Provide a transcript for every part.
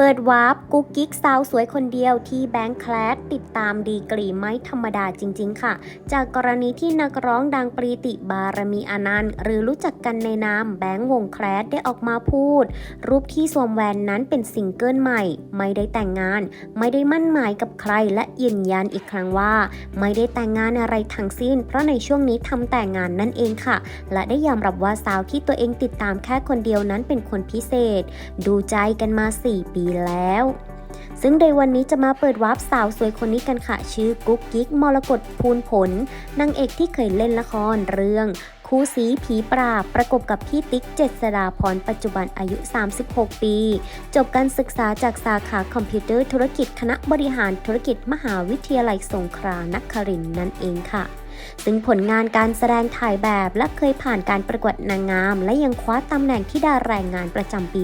เปิดวาร์ปกุ๊กกิ๊กสาวสวยคนเดียวที่แบงค์แคลสติดตามดีกรีไม่ธรรมดาจริง ๆ ค่ะ จากกรณีที่นักร้องดังปรีติบารมีอนันต์ หรือรู้จักกันในนามแบงค์วงแคลสได้ออกมาพูด รูปที่สวมแหวนนั้นเป็นซิงเกิลใหม่ ไม่ได้แต่งงาน ไม่ได้มั่นหมายกับใครและยืนยันอีกครั้งว่า ไม่ได้แต่งงานอะไรทั้งสิ้น เพราะในช่วงนี้ทำแต่งงานนั่นเองค่ะ และได้ยอมรับว่าสาวที่ตัวเองติดตามแค่คนเดียวนั้นเป็นคนพิเศษ ดูใจกันมา 4 ปีแล้ว ซึ่งในวันนี้จะมาเปิดวาร์ปสาวสวยคนนี้กันค่ะ ชื่อกุ๊กกิ๊กมรกตภูลผลนางเอกที่เคยเล่นละครเรื่องคู่สีผีปราบประกบกับพี่ติ๊กเจษดาพรปัจจุบันอายุ 36 ปี จบการศึกษาจากสาขาคอมพิวเตอร์ธุรกิจคณะบริหารธุรกิจมหาวิทยาลัยสงขลานครินทร์นั่นเองค่ะ ซึ่งผลงานการแสดงถ่ายแบบและเคยผ่านการประกวดนางงาม และยังคว้าตำแหน่งที่ดาแรงงานประจำปี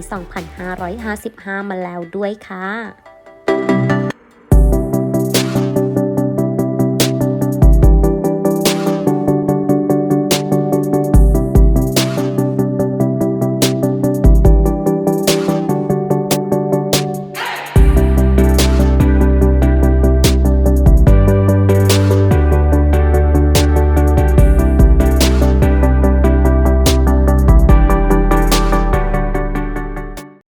2555 มาแล้วด้วยค่ะ